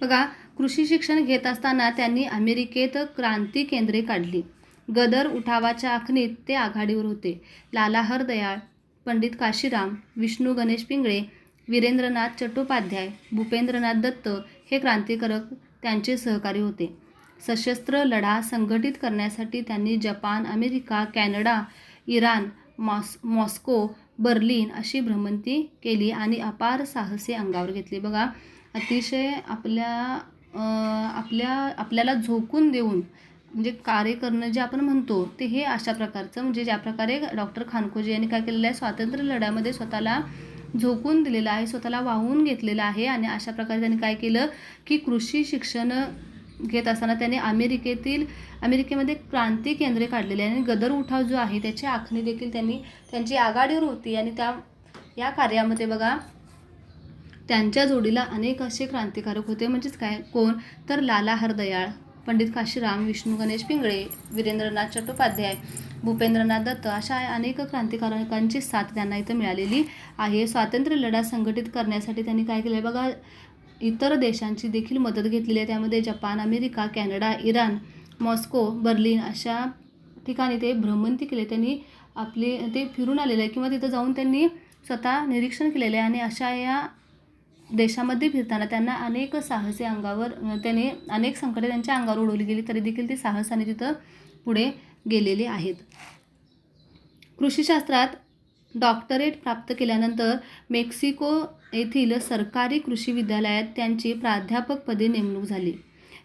बघा कृषी शिक्षण घेत असताना त्यांनी अमेरिकेत क्रांती केंद्रे काढली. गदर उठावाच्या आखणीत ते आघाडीवर होते. लाला हरदयाळ पंडित काशीराम विष्णू गणेश पिंगळे वीरेंद्रनाथ चट्टोपाध्याय भूपेंद्रनाथ दत्त हे क्रांतिकारक त्यांचे सहकारी होते. सशस्त्र लढा संघटित करण्यासाठी त्यांनी जपान अमेरिका कॅनडा इराण मॉस मॉस्को बर्लिन अशी भ्रमंती केली आणि अपार साहसे अंगावर घेतली. बघा अतिशय आपल्या आपल्या आपल्याला झोकून देऊन म्हणजे कार्य करणं जे आपण म्हणतो ते हे अशा प्रकारचं म्हणजे ज्या प्रकारे डॉक्टर खानकोजी यांनी काय केलेलं आहे स्वातंत्र्य लढ्यामध्ये स्वतःला झोकून दिलेलं आहे स्वतःला वाहून घेतलेलं आहे आणि अशा प्रकारे त्यांनी काय केलं की कृषी शिक्षण घेत असताना त्यांनी अमेरिकेतील अमेरिकेमध्ये क्रांती केंद्रे काढलेली आहे आणि गदर उठाव जो आहे त्याची आखणी देखील त्यांनी त्यांची आघाडीवर होती आणि त्या या कार्यामध्ये बघा त्यांच्या जोडीला अनेक असे क्रांतिकारक होते. म्हणजेच काय? कोण? तर लाला हरदयाळ पंडित काशीराम विष्णू गणेश पिंगळे वीरेंद्रनाथ चट्टोपाध्याय भूपेंद्रनाथ दत्त अशा अनेक क्रांतिकारकांची साथ त्यांना इथं मिळालेली आहे. स्वातंत्र्य लढा संघटित करण्यासाठी त्यांनी काय केलं आहे बघा इतर देशांची देखील मदत घेतलेली आहे. त्यामध्ये Japan America Canada Iran Moscow Berlin अशा ठिकाणी ते भ्रमंती केले. त्यांनी आपले ते फिरून आलेले आहे. किंवा तिथं जाऊन त्यांनी स्वतः निरीक्षण केलेलं आहे. आणि अशा या देशामध्ये फिरताना त्यांना अनेक साहसी अंगावर त्याने अनेक संकटे त्यांच्या अंगावर उडवली गेली तरी देखील ते साहसाने तिथं पुढे गेलेले आहेत. कृषीशास्त्रात डॉक्टरेट प्राप्त केल्यानंतर मेक्सिको येथील सरकारी कृषी विद्यालयात त्यांची प्राध्यापकपदी नेमणूक झाली.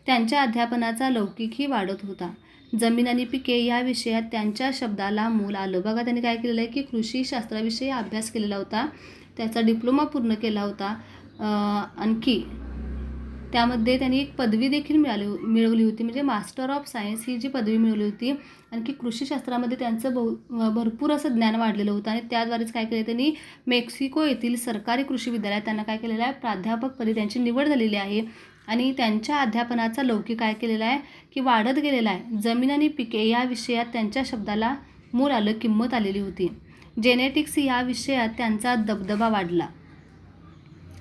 त्यांच्या अध्यापनाचा लौकिकही वाढत होता. जमीन आणि पिके या विषयात त्यांच्या शब्दाला मूल आलं. बघा त्यांनी काय केलेलं आहे की कृषीशास्त्राविषयी अभ्यास केलेला होता. त्याचा डिप्लोमा पूर्ण केला होता. आणखी. त्यामध्ये त्यांनी एक पदवी देखील मिळाली मिळवली होती. म्हणजे मास्टर ऑफ सायन्स ही जी पदवी मिळवली होती आणखी कृषीशास्त्रामध्ये त्यांचं बहु भरपूर असं ज्ञान वाढलेलं होतं. आणि त्याद्वारेच काय केलं त्यांनी मेक्सिको येथील सरकारी कृषी विद्यालयात त्यांना काय केलेलं आहे प्राध्यापकपदी त्यांची निवड झालेली आहे. आणि त्यांच्या अध्यापनाचा लौकिक काय केलेला आहे की वाढत गेलेला आहे. जमीन आणि पिके या विषयात त्यांच्या शब्दाला मूळ आलं किंमत आलेली होती. जेनेटिक्स या विषयात त्यांचा दबदबा वाढला.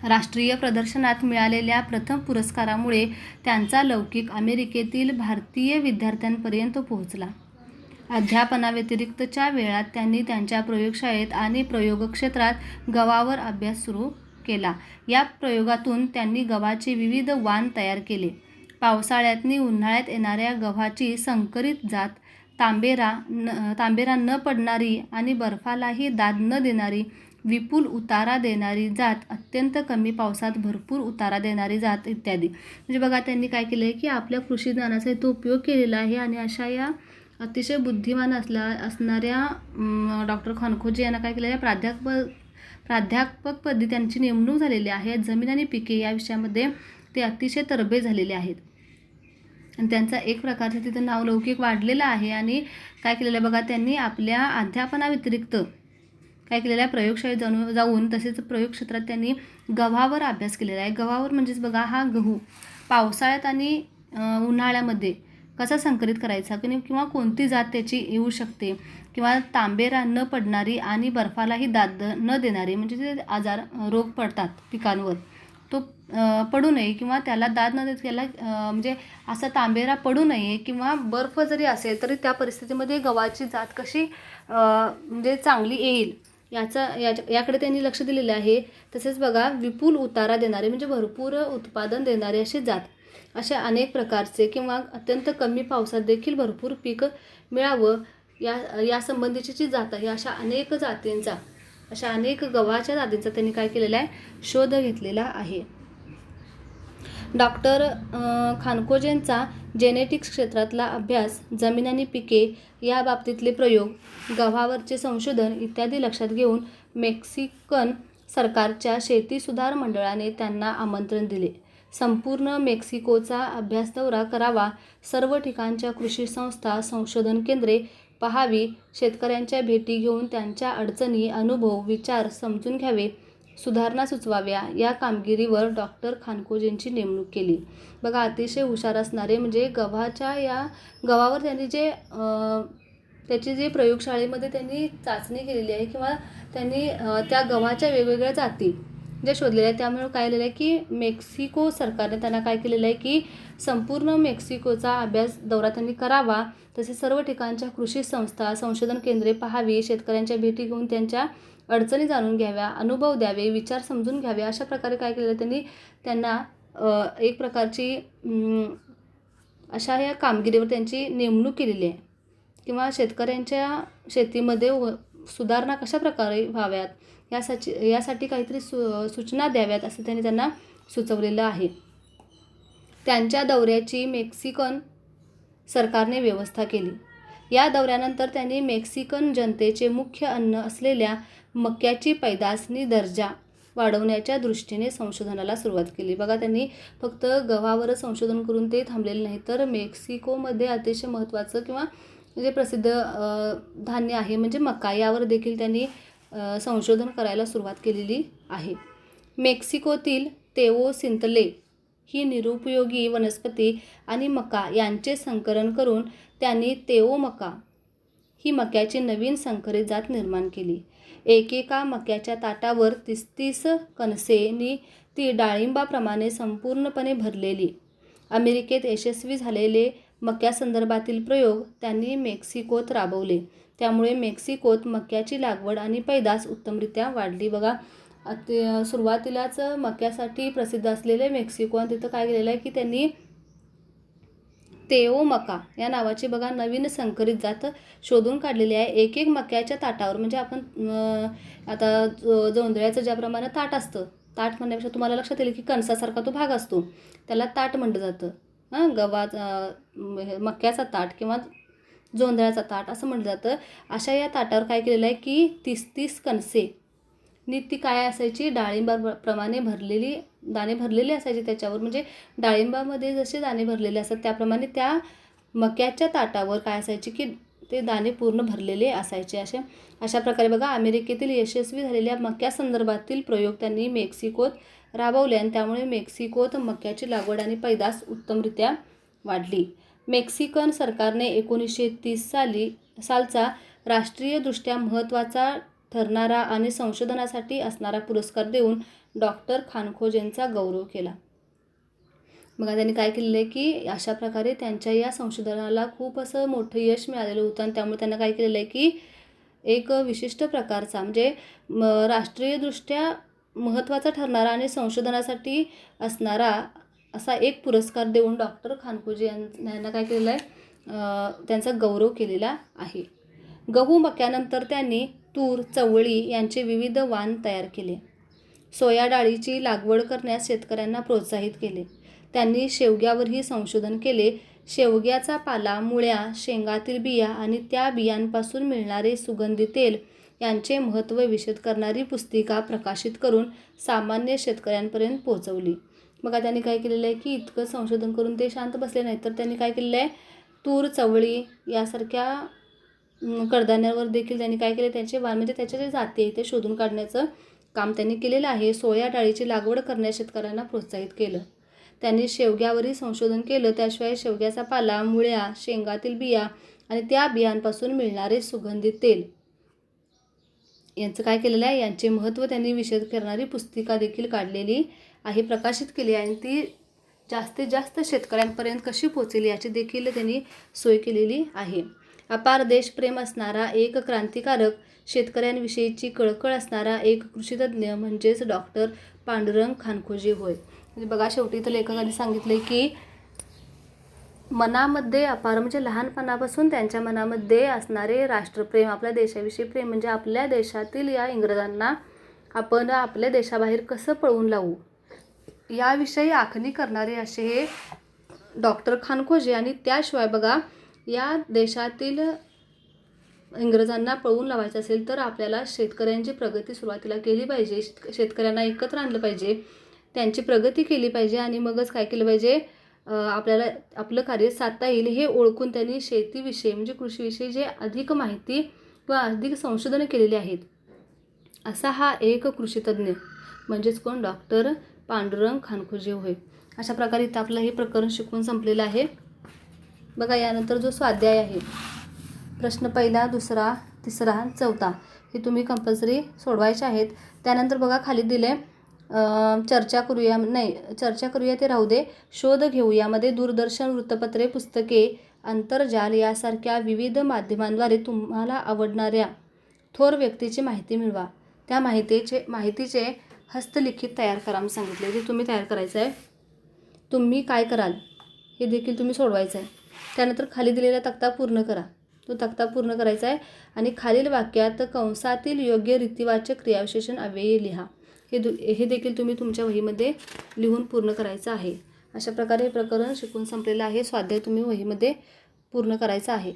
राष्ट्रीय प्रदर्शनात मिळालेल्या प्रथम पुरस्कारामुळे त्यांचा लौकिक अमेरिकेतील भारतीय विद्यार्थ्यांपर्यंत पोहोचला. अध्यापनाव्यतिरिक्तच्या वेळात त्यांनी त्यांच्या प्रयोगशाळेत आणि प्रयोगक्षेत्रात गव्हावर अभ्यास सुरू केला. या प्रयोगातून त्यांनी गव्हाचे विविध वाण तयार केले. पावसाळ्यातनी उन्हाळ्यात येणाऱ्या गव्हाची संकरित जात तांबेरा न तांबेरा न पडणारी आणि बर्फालाही दाद न देणारी विपुल उतारा देणारी जात अत्यंत कमी पावसात भरपूर उतारा देणारी जात इत्यादी. म्हणजे बघा त्यांनी काय केलं आहे की आपल्या कृषी ज्ञानाचा इथं उपयोग केलेला आहे आणि अशा या अतिशय बुद्धिमान असला असणाऱ्या डॉक्टर खानखोजी यांना काय केलं आहे प्राध्यापक प्राध्यापकपदी त्यांची नेमणूक झालेली आहे. जमीन आणि पिके या विषयामध्ये ते अतिशय तरबे झालेले आहेत. आणि त्यांचा एक प्रकारचं तिथं नाव लौकिक वाढलेलं आहे आणि काय केलेलं आहे? बघा त्यांनी आपल्या अध्यापनाव्यतिरिक्त काय केलेलं आहे प्रयोगशाळेत जाऊन जाऊन तसेच प्रयोग क्षेत्रात त्यांनी गव्हावर अभ्यास केलेला आहे. गव्हावर म्हणजेच बघा हा गहू. पावसाळ्यात आणि उन्हाळ्यामध्ये कसा संकलित करायचा? की किंवा कोणती जात त्याची येऊ शकते? किंवा तांबेरा न पडणारी आणि बर्फालाही दाद न देणारी म्हणजे ते आजार रोग पडतात पिकांवर तो पडू नये किंवा त्याला दाद न देत त्याला म्हणजे असा तांबेरा पडू नये किंवा बर्फ जरी असेल तरी त्या परिस्थितीमध्ये गव्हाची जात कशी म्हणजे चांगली येईल? याचा याच्या याकडे त्यांनी लक्ष दिलेलं आहे. तसेच बघा विपुल उतारा देणारे म्हणजे भरपूर उत्पादन देणारे असे जात. अशा अनेक प्रकारचे किंवा अत्यंत कमी पावसात देखील भरपूर पीक मिळावं या यासंबंधीची जी जात आहे अशा अनेक जातींचा अशा अनेक गव्हाच्या जातींचा त्यांनी काय केलेला आहे? शोध घेतलेला आहे. डॉक्टर खानकोजेंचा जेनेटिक्स क्षेत्रातला अभ्यास जमीन आणि पिके या बाबतीतले प्रयोग गव्हावरचे संशोधन इत्यादी लक्षात घेऊन मेक्सिकन सरकारच्या शेती सुधार मंडळाने त्यांना आमंत्रण दिले. संपूर्ण मेक्सिकोचा अभ्यास दौरा करावा सर्व ठिकाणच्या कृषी संस्था संशोधन केंद्रे पहावी शेतकऱ्यांच्या भेटी घेऊन त्यांच्या अडचणी अनुभव विचार समजून घ्यावे सुधारणा सुचवाव्या या कामगिरीवर डॉक्टर खानकोजेंची नेमणूक केली. बघा अतिशय हुशार असणारे म्हणजे गव्हाच्या या गव्हावर त्यांनी जे त्याची जे प्रयोगशाळेमध्ये त्यांनी चाचणी केलेली आहे किंवा त्यांनी त्या गव्हाच्या वेगवेगळ्या जाती ज्या शोधलेल्या आहे त्यामुळे काय झालेलं आहे की मेक्सिको सरकारने त्यांना काय केलेलं आहे की संपूर्ण मेक्सिकोचा अभ्यास दौरा त्यांनी करावा. तसेच सर्व ठिकाणच्या कृषी संस्था संशोधन केंद्रे पाहावी शेतकऱ्यांच्या भेटी घेऊन त्यांच्या अडचणी जाणून घ्याव्या अनुभव द्यावे विचार समजून घ्यावे अशा प्रकारे काय केलेलं आहे त्यांनी त्यांना एक प्रकारची अशा या कामगिरीवर त्यांची नेमणूक केलेली आहे. किंवा शेतकऱ्यांच्या शेतीमध्ये व सुधारणा कशा प्रकारे व्हाव्यात यासाठी यासाठी काहीतरी सु सूचना द्याव्यात असं त्यांनी त्यांना सुचवलेलं आहे. त्यांच्या दौऱ्याची मेक्सिकन सरकारने व्यवस्था केली. या दौऱ्यानंतर त्यांनी मेक्सिकन जनतेचे मुख्य अन्न असलेल्या मक्याची पैदासनी दर्जा वाढवण्याच्या दृष्टीने संशोधनाला सुरुवात केली. बघा त्यांनी फक्त गव्हावरच संशोधन करून ते थांबलेले नाही तर मेक्सिकोमध्ये अतिशय महत्त्वाचं किंवा जे प्रसिद्ध धान्य आहे म्हणजे मका यावर देखील त्यांनी संशोधन करायला सुरुवात केलेली आहे. मेक्सिकोतील तेओ सिंतले ही निरुपयोगी वनस्पती आणि मका यांचे संकलन करून त्यांनी तेओ मका ही मक्याची नवीन संकरित जात निर्माण केली. एकेका मक्याच्या ताटावर तीस तीस कणसेनी ती डाळिंबाप्रमाणे संपूर्णपणे भरलेली. अमेरिकेत यशस्वी झालेले मक्यासंदर्भातील प्रयोग त्यांनी मेक्सिकोत राबवले. त्यामुळे मेक्सिकोत मक्याची लागवड आणि पैदास उत्तमरित्या वाढली. बघा ते सुरुवातीलाच मक्यासाठी प्रसिद्ध असलेले मेक्सिकोन तिथं काय केलेलं आहे की त्यांनी तेओ मका या नावाची बघा नवीन संकरित जात शोधून काढलेली आहे. एक एक मक्याच्या ताटावर म्हणजे आपण आता जोंधळ्याचं ज्याप्रमाणे ताट असतं ताट म्हणण्यापेक्षा तुम्हाला लक्षात येईल की कणसासारखा तो भाग असतो. त्याला ताट म्हटलं जातं. हां गव्हाचा हे मक्याचा ताट किंवा जोंधळ्याचा ताट असं म्हटलं जातं. अशा या ताटावर काय केलेलं आहे की तीस तीस कणसे नी ती काय असायची? डाळिंबाप्रमाणे भरलेली दाणे भरलेले असायचे त्याच्यावर. म्हणजे डाळिंबामध्ये जसे दाणे भरलेले असतात त्याप्रमाणे त्या मक्याच्या ताटावर काय असायचे की ते दाणे पूर्ण भरलेले असायचे असे. अशा प्रकारे बघा अमेरिकेतील यशस्वी झालेल्या मक्यासंदर्भातील प्रयोग त्यांनी मेक्सिकोत राबवले आणि त्यामुळे मेक्सिकोत मक्याची लागवड आणि पैदास उत्तमरित्या वाढली. मेक्सिकन सरकारने एकोणीसशे तीस साली सालचा राष्ट्रीयदृष्ट्या महत्त्वाचा ठरणारा आणि संशोधनासाठी असणारा पुरस्कार देऊन डॉक्टर खानखोज यांचा गौरव केला. मग त्यांनी काय केलेलं आहे की अशा प्रकारे त्यांच्या या संशोधनाला खूप असं मोठं यश मिळालेलं होतं आणि त्यामुळे त्यांना काय केलेलं आहे की एक विशिष्ट प्रकारचा म्हणजे म राष्ट्रीयदृष्ट्या महत्त्वाचा ठरणारा आणि संशोधनासाठी असणारा असा एक पुरस्कार देऊन डॉक्टर खानखोजी यां यांना काय केलेलं आहे? त्यांचा गौरव केलेला आहे. गहू मक्यानंतर त्यांनी तूर चवळी यांचे विविध वाण तयार केले. सोया डाळीची लागवड करण्यास शेतकऱ्यांना प्रोत्साहित केले. त्यांनी शेवग्यावरही संशोधन केले. शेवग्याचा पाला मुळ्या शेंगातील बिया आणि त्या बियांपासून मिळणारे सुगंधी तेल यांचे महत्त्व विशद करणारी पुस्तिका प्रकाशित करून सामान्य शेतकऱ्यांपर्यंत पोहोचवली. बघा त्यांनी काय केलेलं आहे की इतकं संशोधन करून ते शांत बसले नाहीत तर त्यांनी काय केलेलं आहे? तूर चवळी यासारख्या कडधान्यावर देखील त्यांनी काय केले? त्यांचे वाण म्हणजे त्याच्या जे जाती आहे ते शोधून काढण्याचं काम त्यांनी केलेलं आहे. सोया डाळीची लागवड करण्यास शेतकऱ्यांना प्रोत्साहित केलं. त्यांनी शेवग्यावरही संशोधन केलं. त्याशिवाय शेवग्याचा पाला मुळ्या शेंगातील बिया आणि त्या बियांपासून मिळणारे सुगंधित तेल यांचं काय केलेलं आहे? यांचे महत्त्व त्यांनी विशेष करणारी पुस्तिका देखील काढलेली आहे प्रकाशित केली आहे आणि ती जास्तीत जास्त शेतकऱ्यांपर्यंत कशी पोचेल याची देखील त्यांनी सोय केलेली आहे. अपार देशप्रेम असणारा एक क्रांतिकारक शेतकऱ्यांविषयीची कळकळ असणारा एक कृषीतज्ञ म्हणजेच डॉक्टर पांडुरंग खानखोजी होय. म्हणजे बघा शेवटी तर लेखकाने सांगितले की मनामध्ये अपार म्हणजे लहानपणापासून त्यांच्या मनामध्ये असणारे राष्ट्रप्रेम आपल्या देशाविषयी प्रेम म्हणजे आपल्या देशातील या इंग्रजांना आपण आपल्या देशाबाहेर कसं पळवून लावू? याविषयी आखणी करणारे असे हे डॉक्टर खानखोजे आणि त्याशिवाय बघा या देशातील इंग्रजांना पळवून लावायचं असेल तर आपल्याला शेतकऱ्यांची प्रगती सुरुवातीला केली पाहिजे. शेत शेतकऱ्यांना एकत्र आणलं पाहिजे. त्यांची प्रगती केली पाहिजे आणि मगच काय केलं पाहिजे? आपल्याला आपलं कार्य साधता येईल हे ओळखून त्यांनी शेतीविषयी म्हणजे कृषीविषयी जे अधिक माहिती किंवा अधिक संशोधनं केलेली आहेत. असा हा एक कृषीतज्ञ म्हणजेच कोण? डॉक्टर पांडुरंग खानखुजे होय. अशा प्रकारे इथं आपलं हे प्रकरण शिकवून संपलेलं आहे. बघा यानंतर जो स्वाध्याय आहे प्रश्न पहिला दुसरा तिसरा चौथा हे तुम्ही कंपल्सरी सोडवायचे आहेत. त्यानंतर बघा खाली दिले चर्चा करूया नाही चर्चा करूया ते राहू दे. शोध घेऊ यामध्ये दूरदर्शन वृत्तपत्रे पुस्तके आंतरजाल यासारख्या विविध माध्यमांद्वारे तुम्हाला आवडणाऱ्या थोर व्यक्तीची माहिती मिळवा. त्या माहितीचे माहितीचे हस्तलिखित तयार करा म्हणून सांगितले ते तुम्ही तयार करायचं आहे तुम्ही काय कराल हे देखील तुम्ही सोडवायचं आहे त्यानंतर खाली दिलेला तक्ता पूर्ण करा. तो तक्ता पूर्ण करायचा आहे आणि खालील वाक्यात कंसातील योग्य रीतिवाचक क्रियाविशेषण अव्यय लिहा. हे दु हे देखील तुम्ही तुमच्या वहीमध्ये लिहून पूर्ण करायचं आहे. अशा प्रकारे हे प्रकरण शिकून संपलेलं आहे. स्वाध्याय तुम्ही वहीमध्ये पूर्ण करायचा आहे.